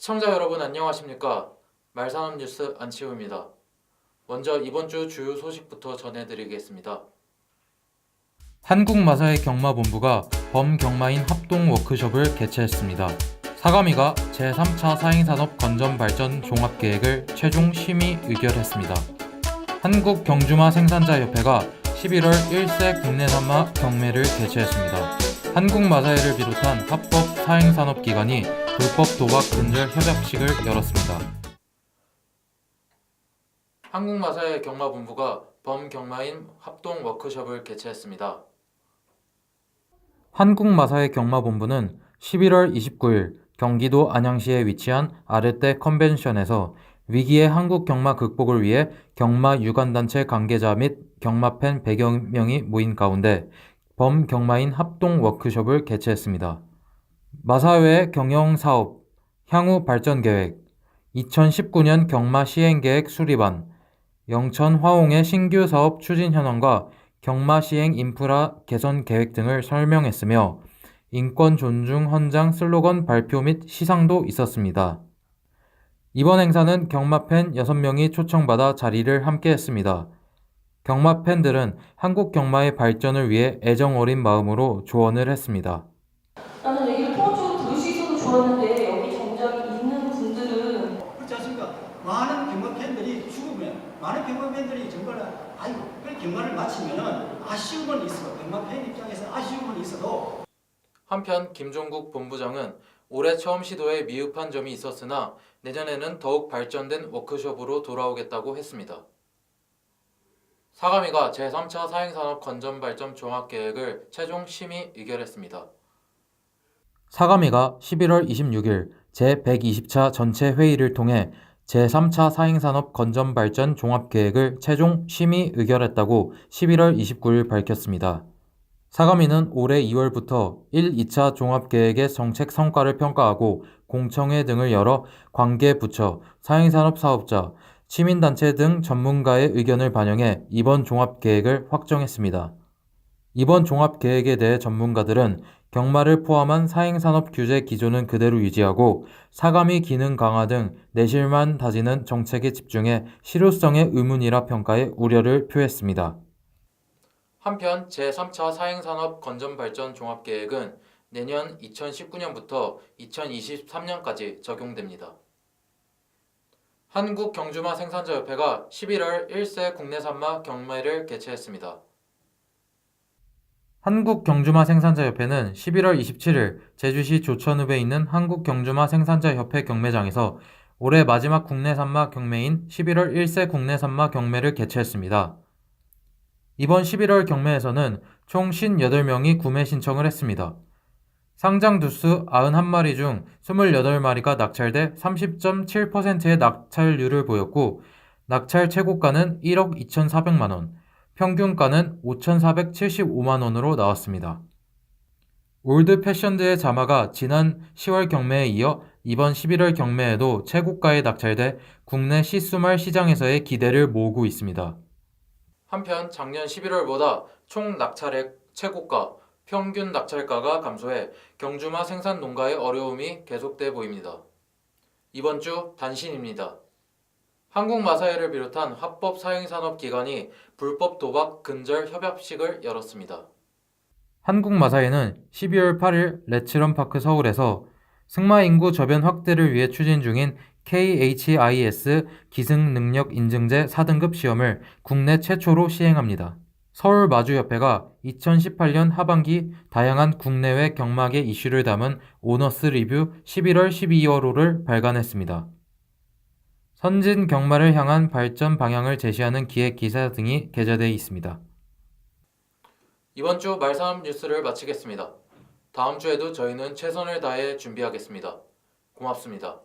시청자 여러분 안녕하십니까? 말산업 뉴스 안치우입니다. 먼저 이번 주 주요 소식부터 전해드리겠습니다. 한국마사의 경마본부가 범경마인 합동 워크숍을 개최했습니다. 사가미가 제3차 사행산업 건전 발전 종합계획을 최종 심의 의결했습니다. 한국경주마 생산자협회가 11월 1세 국내 산마 경매를 개최했습니다. 한국마사회를 비롯한 합법 사행산업기관이 불법 도박 근절 협약식을 열었습니다. 한국마사회 경마본부가 범경마인 합동 워크숍을 개최했습니다. 한국마사회 경마본부는 11월 29일 경기도 안양시에 위치한 아르떼 컨벤션에서 위기의 한국 경마 극복을 위해 경마 유관단체 관계자 및 경마팬 100여 명이 모인 가운데 범경마인 합동 워크숍을 개최했습니다. 마사회 경영 사업, 향후 발전 계획, 2019년 경마 시행 계획 수립안, 영천 화홍의 신규 사업 추진 현황과 경마 시행 인프라 개선 계획 등을 설명했으며 인권 존중 헌장 슬로건 발표 및 시상도 있었습니다. 이번 행사는 경마 팬 6명이 초청받아 자리를 함께 했습니다. 경마 팬들은 한국 경마의 발전을 위해 애정 어린 마음으로 조언을 했습니다. 나는 얘기를 통합적으로 들을 수 있어서 좋았는데 여기 정작 있는 분들은 그렇지 않습니까? 많은 경마 팬들이 죽으면 많은 경마 팬들이 정말 아이고 그 경마를 마치면은 아쉬움은 있어 경마 팬 입장에서 아쉬움은 있어도 한편 김종국 본부장은 올해 처음 시도에 미흡한 점이 있었으나 내년에는 더욱 발전된 워크숍으로 돌아오겠다고 했습니다. 사가미가 제3차 사행산업 건전발전 종합계획을 최종 심의 의결했습니다. 사가미가 11월 26일 제120차 전체 회의를 통해 제3차 사행산업 건전발전 종합계획을 최종 심의 의결했다고 11월 29일 밝혔습니다. 사가미는 올해 2월부터 1, 2차 종합계획의 정책 성과를 평가하고 공청회 등을 열어 관계 부처, 사행산업 사업자, 시민단체 등 전문가의 의견을 반영해 이번 종합계획을 확정했습니다. 이번 종합계획에 대해 전문가들은 경마를 포함한 사행산업 규제 기조는 그대로 유지하고 사가미 기능 강화 등 내실만 다지는 정책에 집중해 실효성의 의문이라 평가해 우려를 표했습니다. 한편 제3차 사행산업 건전발전 종합계획은 내년 2019년부터 2023년까지 적용됩니다. 한국경주마 생산자협회가 11월 1세 국내 산마 경매를 개최했습니다. 한국경주마 생산자협회는 11월 27일 제주시 조천읍에 있는 한국경주마 생산자협회 경매장에서 올해 마지막 국내 산마 경매인 11월 1세 국내 산마 경매를 개최했습니다. 이번 11월 경매에서는 총 58명이 구매 신청을 했습니다. 상장 두수 91마리 중 28마리가 낙찰돼 30.7%의 낙찰률을 보였고 낙찰 최고가는 1억 2,400만 원, 평균가는 5,475만 원으로 나왔습니다. 올드 패션드의 자마가 지난 10월 경매에 이어 이번 11월 경매에도 최고가에 낙찰돼 국내 시수말 시장에서의 기대를 모으고 있습니다. 한편 작년 11월보다 총 낙찰액 최고가, 평균 낙찰가가 감소해 경주마 생산 농가의 어려움이 계속돼 보입니다. 이번 주 단신입니다. 한국마사회를 비롯한 합법 사행산업기관이 불법 도박 근절 협약식을 열었습니다. 한국마사회는 12월 8일 레츠런파크 서울에서 승마 인구 저변 확대를 위해 추진 중인 KHIS 기승 능력 인증제 4등급 시험을 국내 최초로 시행합니다. 서울마주협회가 2018년 하반기 다양한 국내외 경마계 이슈를 담은 오너스 리뷰 11월 12월호를 발간했습니다. 선진 경마를 향한 발전 방향을 제시하는 기획 기사 등이 게재되어 있습니다. 이번 주 말싸움 뉴스를 마치겠습니다. 다음 주에도 저희는 최선을 다해 준비하겠습니다. 고맙습니다.